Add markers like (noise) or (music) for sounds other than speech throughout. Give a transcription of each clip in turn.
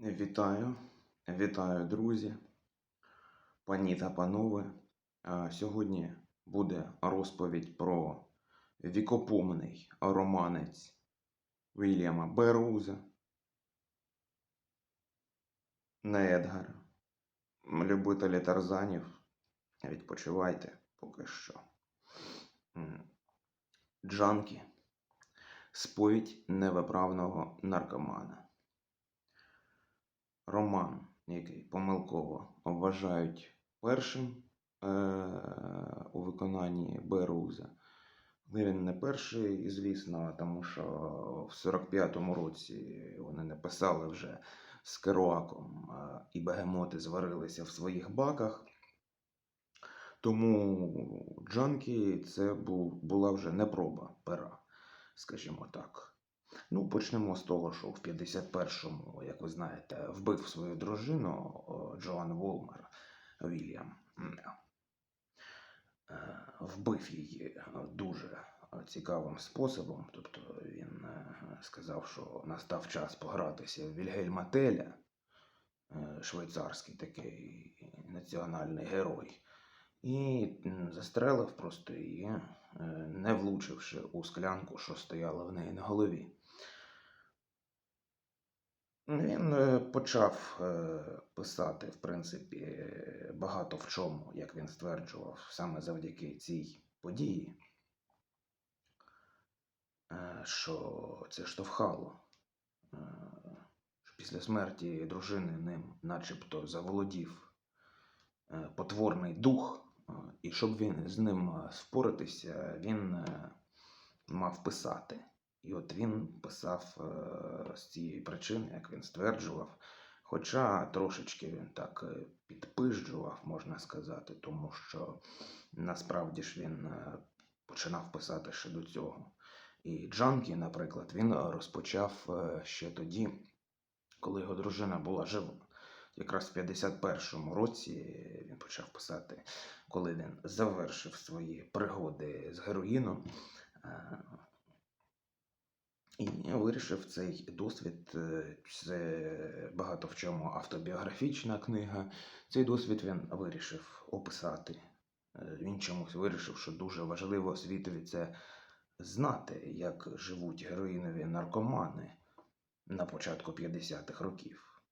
Вітаю, вітаю, друзі, пані та панове. Сьогодні буде розповідь про вікопомний романець Вільяма Беруза. Не Едгара. Любителі тарзанів. Відпочивайте поки що. Джанкі. Сповідь невиправного наркомана. Роман, який помилково вважають першим е- у виконанні Беруза. Він не перший, звісно, тому що в 45-му році вони написали вже з Керуаком, е, і бегемоти зварилися в своїх баках. Тому Джанкі це була вже не проба пера, скажімо так. Ну, почнемо з того, що в 51-му, як ви знаєте, вбив свою дружину Джоан Волмер Вільям. Е, Вбив її е, дуже цікавим способом. Тобто він е, сказав, що настав час погратися в Вільгельма Теля, е, швейцарський такий національний герой, і застрелив просто її, е, не влучивши у склянку, що стояла в неї на голові. Він е, почав е, писати, в принципі, багато в чому, як він стверджував, саме завдяки цій події, е, що це штовхало, що після смерті дружини ним начебто заволодів потворний дух, і щоб він з ним впоратися, він мав писати. І от він писав е, з цієї причини, як він стверджував. Хоча трошечки він так е, підпижджував, можна сказати, тому що насправді ж він е, починав писати ще до цього. І Джанкі, наприклад, він розпочав ще тоді, коли його дружина була жива. Якраз в 51-му році він почав писати, коли він завершив свої пригоди з героїном. І вирішив цей досвід. е, Це багато в чому автобіографічна книга. Цей досвід він вирішив описати. Е, Він чомусь вирішив, що дуже важливо світові це знати, як живуть героїнові наркомани на початку 50-х років.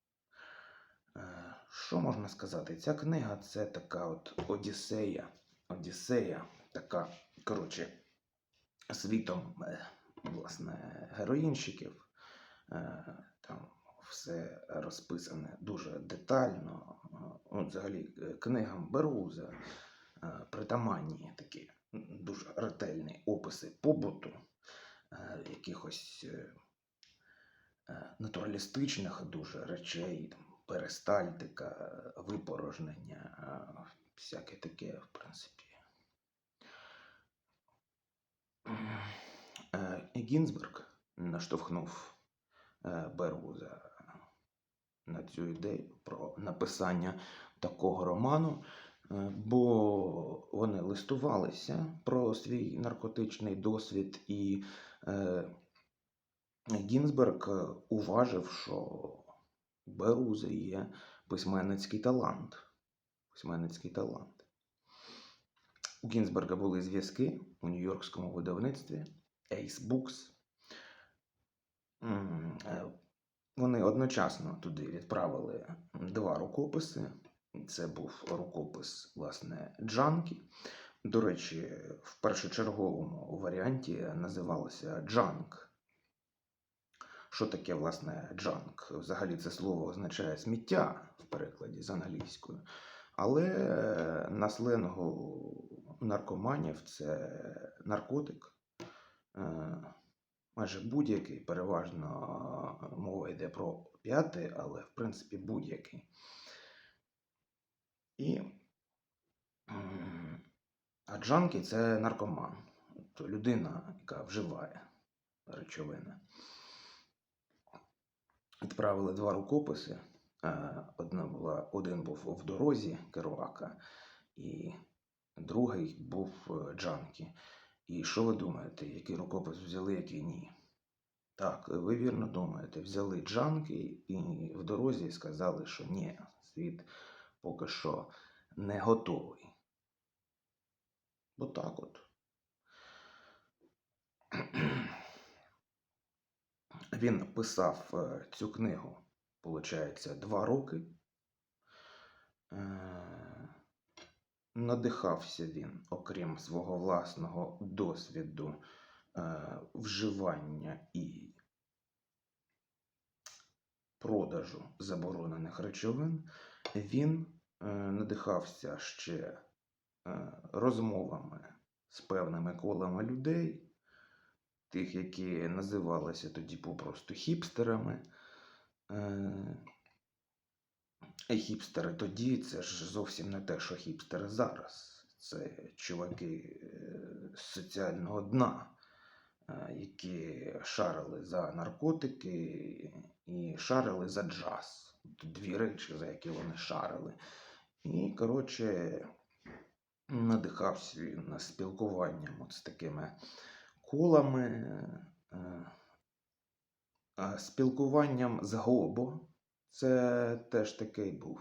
Е, Що можна сказати? Ця книга це така от Одіссея. Одіссея, така, коротше, світом власне, героїнщиків. Е, Там все розписане дуже детально. Е, От, взагалі, е, книгам Беруза притаманні такі дуже ретельні описи побуту, якихось натуралістичних дуже речей, е, випорожнення, всяке таке, в принципі. Е, Гінзберг наштовхнув е, Беруза на цю ідею про написання такого роману, е, бо вони листувалися про свій наркотичний досвід, і е, Гінзберг уважив, що Беруза є письменницький талант. Письменницький талант. У Гінзберга були зв'язки у Нью-Йоркському видавництві Ace Books. Е, Вони одночасно туди відправили два рукописи. Це був рукопис, власне, Джанкі. До речі, в першочерговому варіанті називалося Джанк. Що таке, власне, джанк? Взагалі це слово означає сміття в перекладі з англійською. Але на сленгу наркоманів це наркотик. Е, Майже будь-який, переважно е, мова йде про п'ятий, але в принципі будь-який. І а джанкі це наркоман, тобто людина, яка вживає речовини. Відправили два рукописи. Е, Одна була, один був в дорозі Керуака, і другий був Джанкі. І що ви думаєте, який рукопис взяли, який ні? Так, ви вірно думаєте, взяли джанки і в дорозі сказали, що ні, світ поки що не готовий. Бо так от. (clears throat) Він писав е, цю книгу, виходить, два роки. Надихався він, окрім свого власного досвіду е, вживання і продажу заборонених речовин, він е, надихався ще е, розмовами з певними колами людей, тих, які називалися тоді попросту хіпстерами. Е, хіпстери тоді це ж зовсім не те, що хіпстери зараз. Це чуваки е, соціального дна, е, які шарили за наркотики і шарили за джаз. Дві речі, за які вони шарили. І, коротше, надихався він спілкуванням от з такими колами, е, спілкуванням з Гобо. Це теж такий був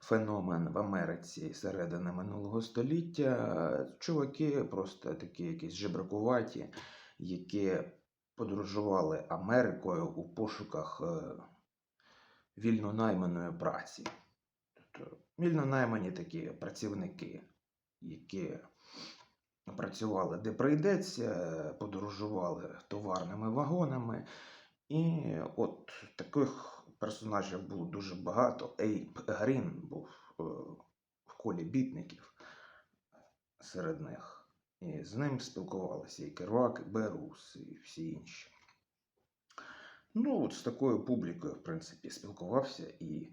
феномен в Америці середини минулого століття. Чуваки просто такі якісь жебракуваті, які подорожували Америкою у пошуках е, вільно найманої праці. Тобто вільно наймані такі працівники, які працювали де прийдеться, подорожували товарними вагонами. І от таких персонажів було дуже багато. Ейп Грін був е, в колі бітників серед них. І з ним спілкувалися і Кервак, і Берус, і всі інші. Ну, от з такою публікою, в принципі, спілкувався і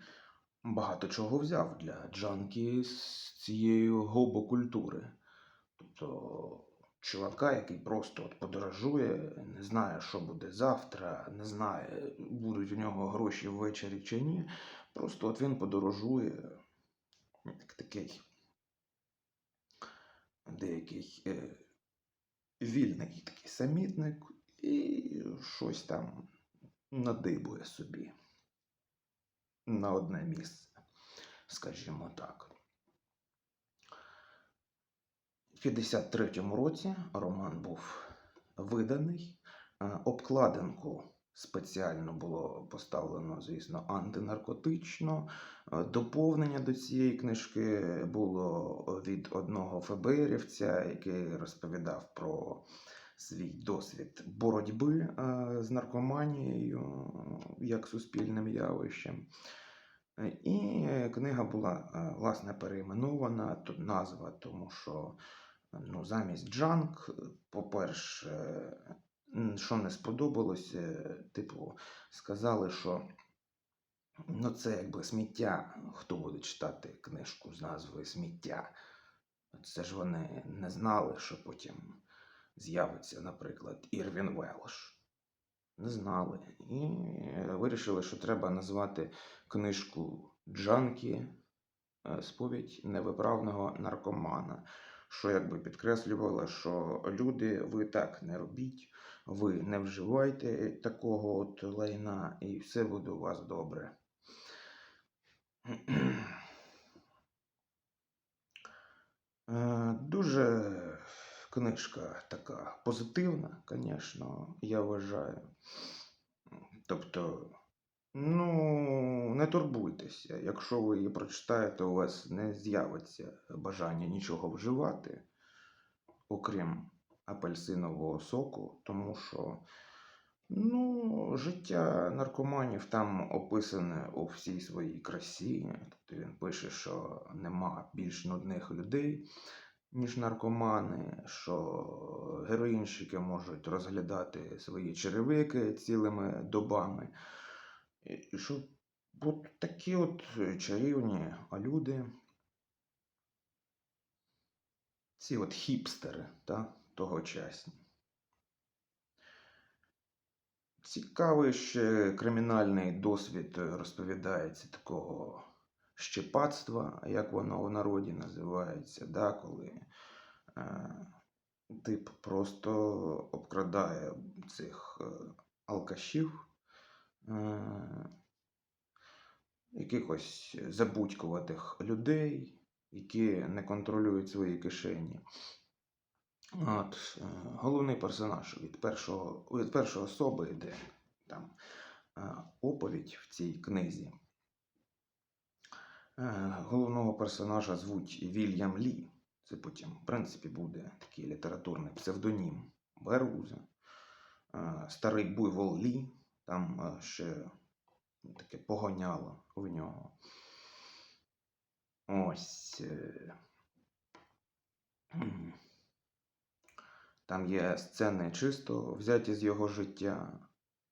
багато чого взяв для Джанкі з цієї гобокультури. Тобто чувака, який просто от подорожує, не знає, що буде завтра, не знає, будуть у нього гроші ввечері чи ні. Просто от він подорожує, як такий деякий е, вільний такий самітник і щось там надибує собі на одне місце, скажімо так. В 53-му році роман був виданий. Е, Обкладинку спеціально було поставлено, звісно, антинаркотично. Е, Доповнення до цієї книжки було від одного ФБРівця, який розповідав про свій досвід боротьби е, з наркоманією як суспільним явищем. І книга була власне перейменована тут назва, тому що ну, замість джанк, по-перше, що не сподобалось, е, типу, сказали, що ну, це якби сміття. Хто буде читати книжку з назвою Сміття? Це ж вони не знали, що потім з'явиться, наприклад, Ірвін Велш. Не знали. І вирішили, що треба назвати книжку Джанкі е, Сповідь невиправного наркомана. Що якби підкреслювало, що люди, ви так не робіть, ви не вживайте такого от лайна, і все буде у вас добре. Е, Дуже книжка така позитивна, звісно, я вважаю. Тобто, ну, не турбуйтеся. Якщо ви її прочитаєте, у вас не з'явиться бажання нічого вживати, окрім апельсинового соку, тому що ну, життя наркоманів там описане у всій своїй красі. Тобто він пише, що нема більш нудних людей, ніж наркомани, що героїнщики можуть розглядати свої черевики цілими добами. Що от такі от чарівні люди, ці от хіпстери та, тогочасні. Цікавий ще кримінальний досвід розповідається такого щепацтва, як воно в народі називається, да, коли е, тип просто обкрадає цих е, алкашів, е, якихось забудькуватих людей, які не контролюють свої кишені. От, е, головний персонаж від першого, від першої особи йде там е, оповідь в цій книзі. Е, Головного персонажа звуть Вільям Лі. Це потім, в принципі, буде такий літературний псевдонім Беруза. Е, Старий буйвол Лі, там е, ще таке погоняло в нього. Ось. е. Там є сцени чисто взяті з його життя.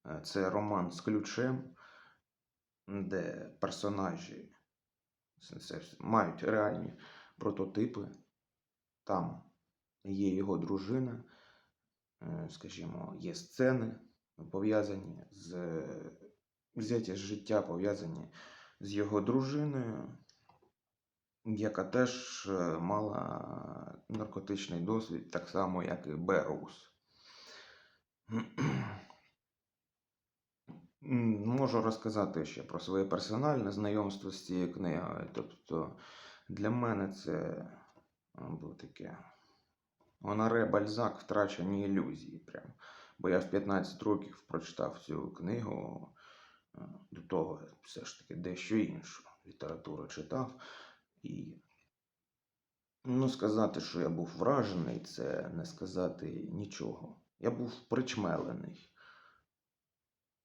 Е, Це роман з ключем, де персонажі мають реальні прототипи. Там є його дружина, скажімо, є сцени пов'язані з взяті з життя, пов'язані з його дружиною, яка теж е, мала наркотичний досвід, так само, як і Берус. Можу розказати ще про своє персональне знайомство з цією книгою. Тобто для мене це е, було таке Оноре Бальзак втрачені ілюзії. Прям. Бо я в 15 років прочитав цю книгу, е, до того все ж таки дещо іншу літературу читав. І ну, сказати, що я був вражений, це не сказати нічого. Я був причмелений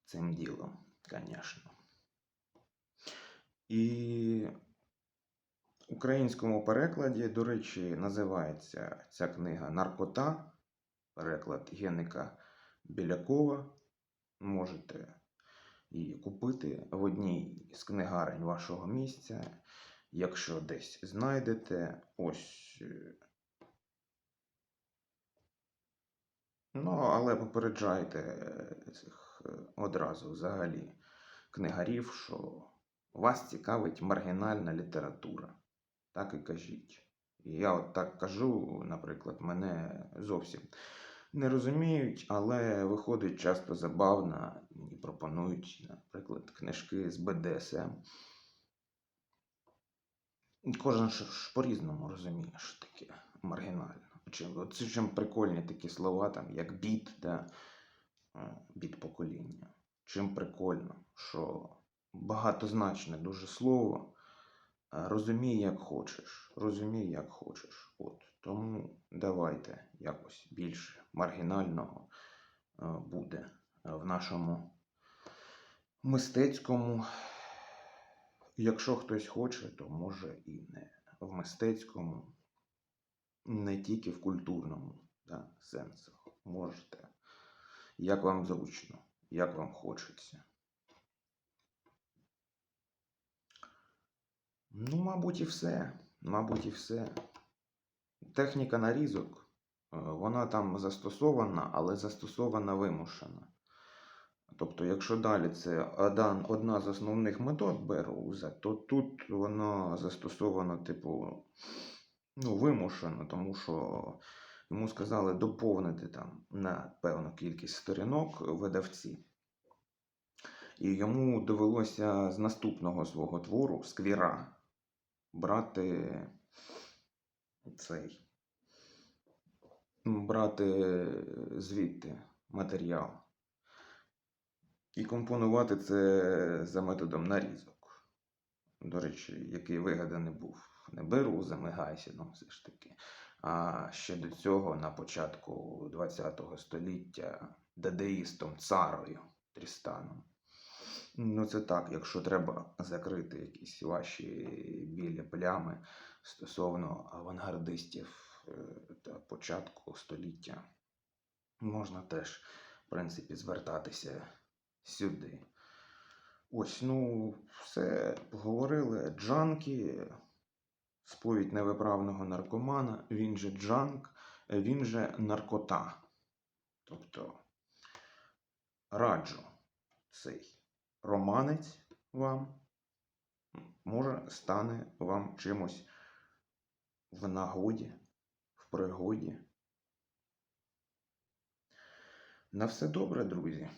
цим ділом, звісно. І в українському перекладі, до речі, називається ця книга Наркота, переклад Геника Білякова. Можете її купити в одній з книгарень вашого місця. Якщо десь знайдете, ось. е, Ну, але попереджайте е, цих е, одразу взагалі книгарів, що вас цікавить маргінальна література. Так і кажіть. І я от так кажу, наприклад, мене зовсім не розуміють, але виходить часто забавно, мені пропонують, наприклад, книжки з БДСМ. Кожен ж по-різному розуміє, що таке маргінально. Це чим прикольні такі слова, там, як біт, да, біт покоління. Чим прикольно, що багатозначне дуже слово, е, розумій, як хочеш. Розумій, як хочеш. От. Тому давайте якось більше маргінального е, буде е, в нашому мистецькому. Якщо хтось хоче, то може і не в мистецькому, не тільки в культурному да, сенсах. Можете. Як вам зручно, як вам хочеться. Ну, мабуть, і все. Мабуть, і все. Техніка нарізок, е, вона там застосована, але застосована вимушена. Тобто, якщо далі це одна з основних метод Бероуза, то тут вона застосована, типу, ну, вимушено, тому що йому сказали доповнити там на певну кількість сторінок видавці. І йому довелося з наступного свого твору сквіра брати цей. Брати звідти матеріал. І компонувати це за методом нарізок. До речі, який вигаданий був не Берузом і Гайсіном все ж таки. А ще до цього на початку ХХ століття дадеїстом царою Трістаном. Ну, це так, якщо треба закрити якісь ваші білі плями стосовно авангардистів е, та початку століття, можна теж, в принципі, звертатися сюди. Ось, ну, все поговорили. Джанки, сповідь невиправного наркомана, він же джанк, він же наркота. Тобто раджу цей романець вам, може, стане вам чимось в нагоді, в пригоді. На все добре, друзі.